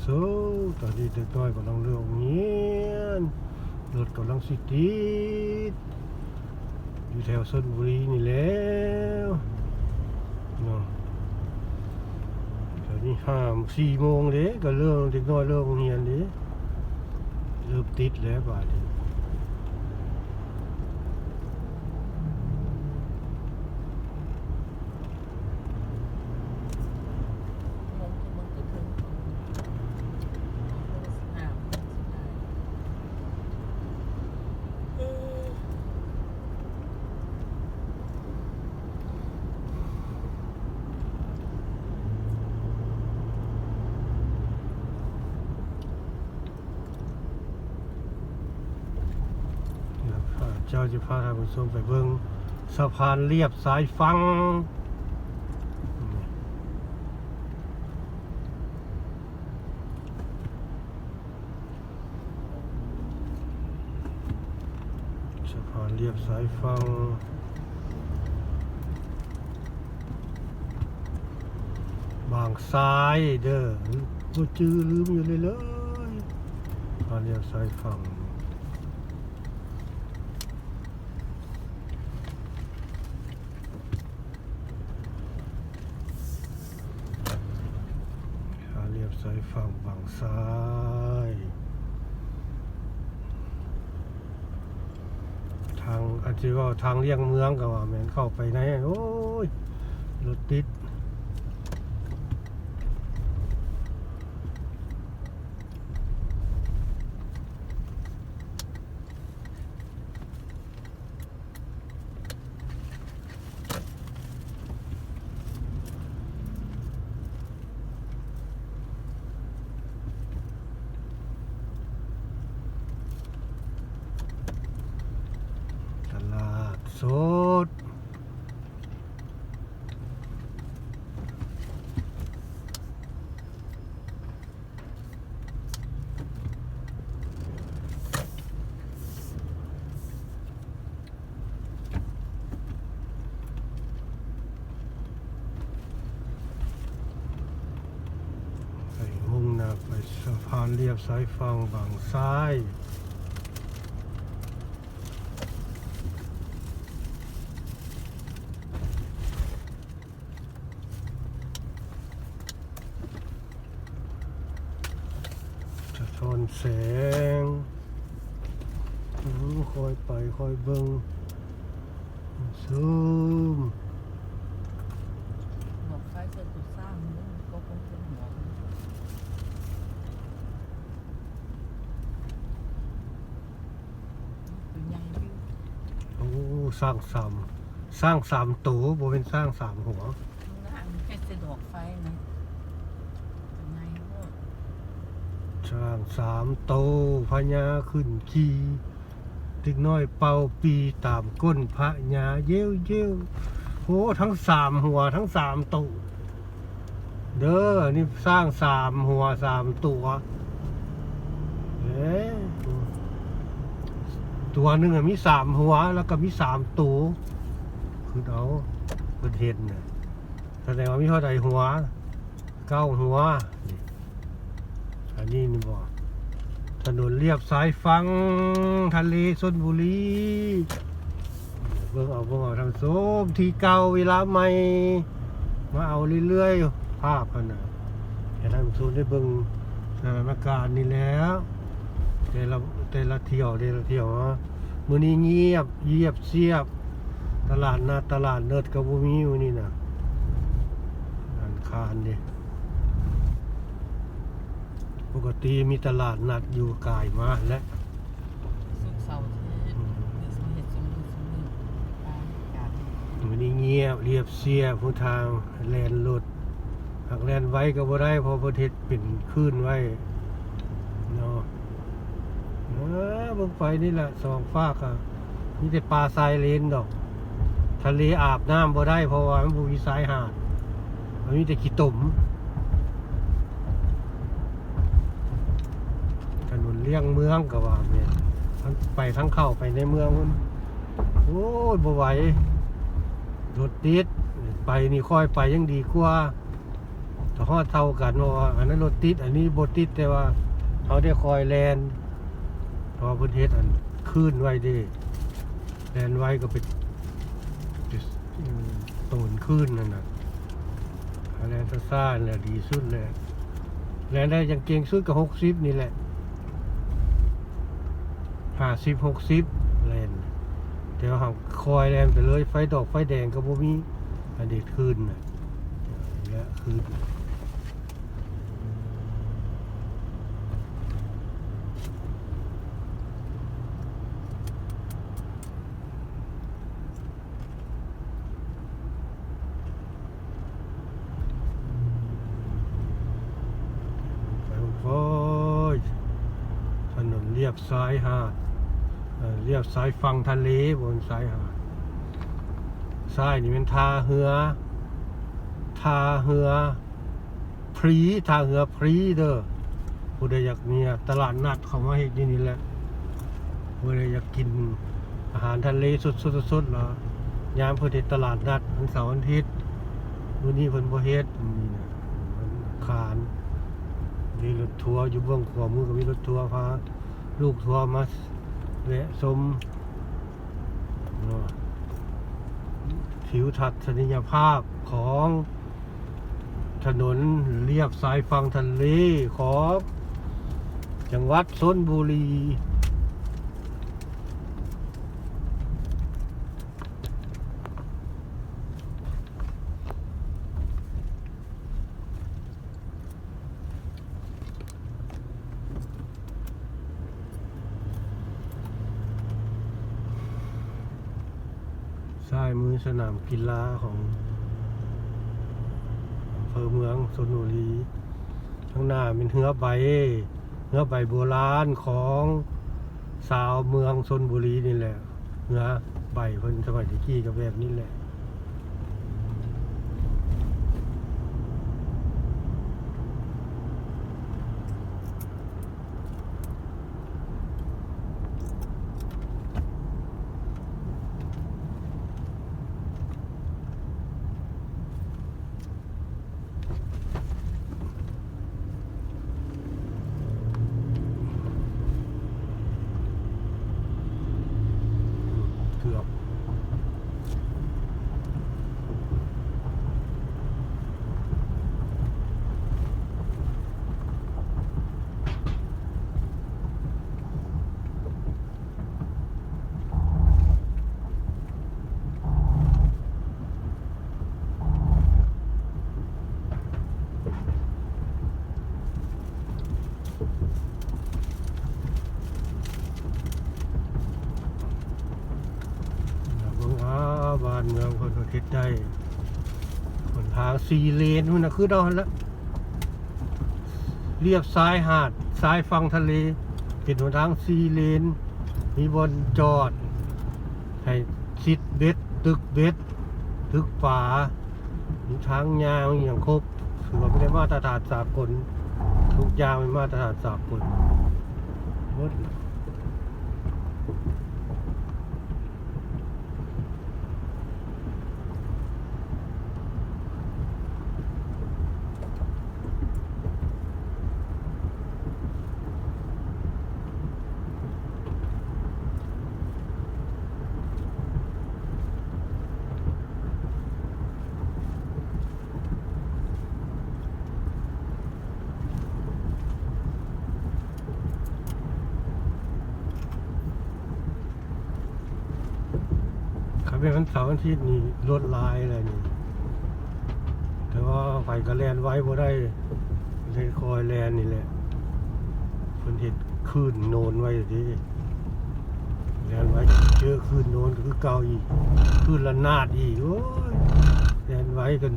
โซตอนนี้เด็กน้อยกำลังเลือกเงียนรถกำลังสิติดอยู่แถวสนบุรีนี่แล้วเนาะตอนนี้ห้าสี่โมงเลยก็เรื่องเด็กน้อยเลิกเรียนเลยเริ่มติดแล้วบายนี้ มงที่มันจะถึงอ่าเออ เดี๋ยวพาเจ้าจะพาท่านผู้ชมไปเบิ่งสะพานเรียบสายฟังสะพานเรียบสายฟังบางซ้ายเด้อบ่จื้อลืมอยู่เลยเลยสะพานเรียบสายฟัง ขาเรียบ สายฝั่งฝั่งซ้าย ทางอาจจะว่าทางเลี่ยงเมืองก็ว่าแม่นเข้าไปไหนโอ้ยรถติดตลาดสดไปมุ่งหน้าไปสะพาน เรียบสายฟังบางซ้ายสะทอนแสงคอยไปคอยเบิงซูมวกไฟเสื้อตุสร้างนี่ก็คงเป็นหมวกเป็นใหญ่วิว โอ้ สร้างสามสร้างสามตัวบ่เป็นสร้างสามหัวข้างล่างแค่สะดวกไฟนะเป็นไงโลดสร้างสามโตวพญาขึ้นขี่ตึกน้อยเป่าปีตามก้นพระญาเย้วเย้วโหทั้งสามหัวทั้งสามตัวเด้อนี่สร้างสามหัวสามตัวเอ๊ะ ตัวหนึ่งอะมีสามหัว แล้วก็มีสามตัวคือเอาเป็นเห็นนะแสดงว่ามีเท่าใดหัวเก้าหัวนี่อันนี้นี่บอกถนนเรียบสายฟังทะเลชนบุรีเบิ่งเอาเบิ่งเอาทางโซมทีเก่าเวลาใหม่ มาเอาเรื่อยๆ ภาพกันนะแต่ท่านผู้ชมได้เบิ่งสถานการณ์นี่แล้วแต่ละ แต่ละเที่ยวแต่ละเที่ยวเนาะมื้อนี้เงียบเยียบเสียบ ตลาดนาตลาดเนิดกับบ่มีมื้อนี้น่ะอันคารนี่ปกติมีตลาดนัดอยู่กายมาและสุกร์เสาร์อาทิตย์มีสมเหตุสมผลสมบูรณ์บรรยากาศมันนี้เงียบเรียบเสียผู้ทางแลนรถหากแลนไว้ก็บ่ได้เพอประเทศเป็นคลื่นไว้เนาะเออเบิ่งไปนี่แหละสองฝากอะมีแต่ปลาทรายเลนดอก ทะเลอาบน้ำบ่ได้เพราะว่ามันบ่มีทรายหาดมันมีแต่ขี้ตุ่มถนนเลี่ยงเมืองก็ว่าแม่นทั้งไปทั้งเข้าไปในเมืองมันโอ้ยบ่ไหวรถติดไปนี่ค่อยไปยังดีกว่าแต่ฮอดเท่ากันว่าอันนั้นรถติดอันนี้บ่ติดแต่ว่าเขาได้คอยแลน เพอพื้นเทศอันขึ้นไว้ดิแลนไว้ก็ไปอืมตูนขึ้นนั่นน่ะแลนซ่านแหละดีสุดเลยแลนได้ยังเก่งสุดก็หกสิบนี่แหละห้าสิบหกสิบแลนแต่ว่าเขาคอยแลนไปเลยไฟดอกไฟแดงก็บ่มีอันเด็ดขึ้นน่ะและขึ้น ไปโอ้ยถนนเรีย บซ้ายหาดเรียบซ้ายฝั่งทะเลบนซ้ายหาดซ้ายนี่เป็นท่าเรือท่าเรือพรีท่าเรือพรีเด้อผู้ใดอยากมีตลาดนัดเขามาเฮ็ดที่นี่แหละผู้ใดอยากกินอาหารทะเลสดๆๆๆแล้วยามเพิ่นเฮ็ดตลาดนัดวันเสาร์วันอาทิตย์มื้อนี้เพิ่นบ่เฮ็ดนี่นะวันอังคารมีรถทัวร์อยู่เบื้องขวามือก็มีรถทัวร์พา ลูกทัวร์มาแวะชมผิวทัศนียภาพของถนนเรียบสายฝั่งทะเลของจังหวัดชนบุรี ซ้ายมือสนามกีฬาของอำเภอเมืองชนบุรีข้างหน้าเป็นเหือใบเหือใบโบราณของสาวเมืองชนบุรีนี่แหละเหือใบคนสมัยตะกี้ก็แบบนี้แหละ เกือบ อย่าเบิ่งอาบ้านเมืองคน ประเทศได้คนทางสี่เลนมันนะคือเราหั่นละเรียบซ้ายหาดซ้ายฝั่งทะเล เป็นหนทางสี่เลน มีบนจอด ให้ชิดเบ็ด ตึกเบ็ด ตึกฝามีทางยาวอย่างครบถือว่าไม่ได้มาตรฐานสากล ทุกอย่างเป็นมาตรฐานสากลหมด เลยขับไปวันเสาร์วันอาทิตย์นี่รถลายอะไรนี่ แต่ว่าไฟกระแลนไว้บ่ได้เลยคอยแลนนี่แหละเพิ่นเห็ดคลื่นโนนไว้ดิแลนไว้เจอคลื่นโนนก็คือเก่าอีกคลื่นละนาดอีกโอ้ยแลนไว้กัน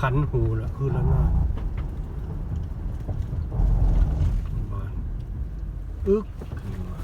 ขันหูละคลื่นละนาดบ้านอึกขึ้นมา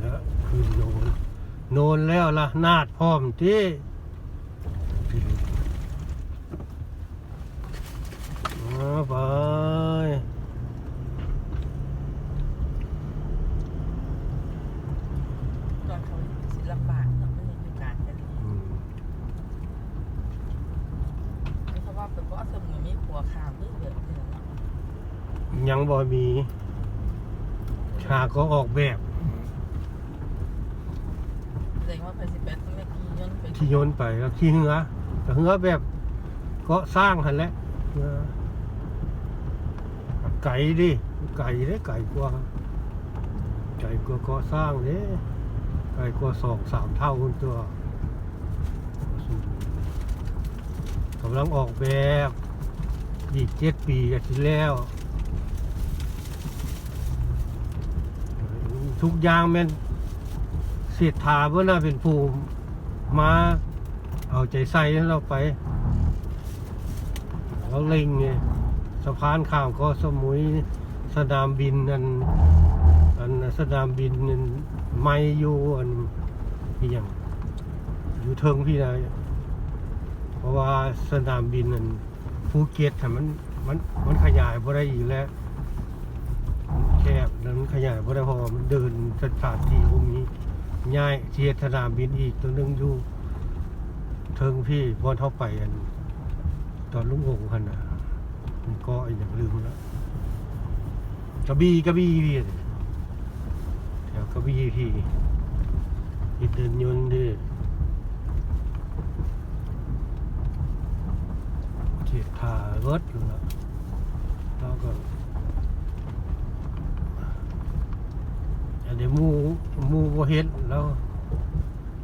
แล้วคลื่นโนน โนนแล้วล่ะนาดพร้อมที่มาไปตอนเขาสิลำบากเนาะไม่เห็นอยู่กลารกันอืมเพราะว่าเป็นเพราะสมุนมีผัวขามยังบ่มีชาก็ออกแบบ แสดงว่าไปสิบแปดต้องได้กี่ย้อนไปที่โยนไปแล้วที่เหือแต่เหือแบบก็สร้างหันแหละเหือไก่ดิไก่เด้ไก่กว่าไก่กว่าก็สร้างเด้ไก่กว่าสองสามเท่าคนตัวกำลังออกแบบอีกเจ็ดปีกันที่แล้วทุกอย่างแมัน เสียทาเพื่อน่าเป็นภูมิมาเอาใจใส่เราไปเราเล็งไงสะพานข้ามก็สมุยสนามบินอันอันสนามบินอันไม่อยู่อันอหย่างอยู่เทิงพี่นายเพราะว่าสนามบินอันภูเก็ตอะมันมันมันขยายบ่ได้อีกแล้วแคบแล้วมันขยายบ่ได้พอมันเดินสถานที่พวกนี้ ง่ายเทียสนามบินอีกตัวนึงอยู่เทิงพี่พอเท่าไปอัน ตอนลุงหงคันน่ะมันก็อย่างลืมแล้วกระบี่กระบี่พี่แถวกระบี่พี่อีเดินยนต์ดิเกียรทารถแล้วแล้วก็ นนี้หมูหมูบ่เฮ็ดแล้ว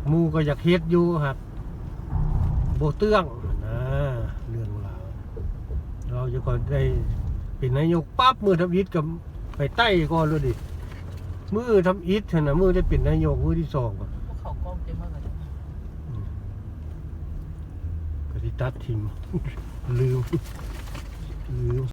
หมูก็อยากเฮ็ดอยู่ครับบ่เตื้องนะเรื่องราวเราจะก่อนได้เป็นนายกปั๊บมือทำอิฐกับไปใต้ก่อนเลยดิมือทำอิฐเถอะนะมือได้เป็นนายกมือที่สองก่อนพวกเขากล้องเต็มมากเลยอืมก็ที่ตัดทิ้งลืม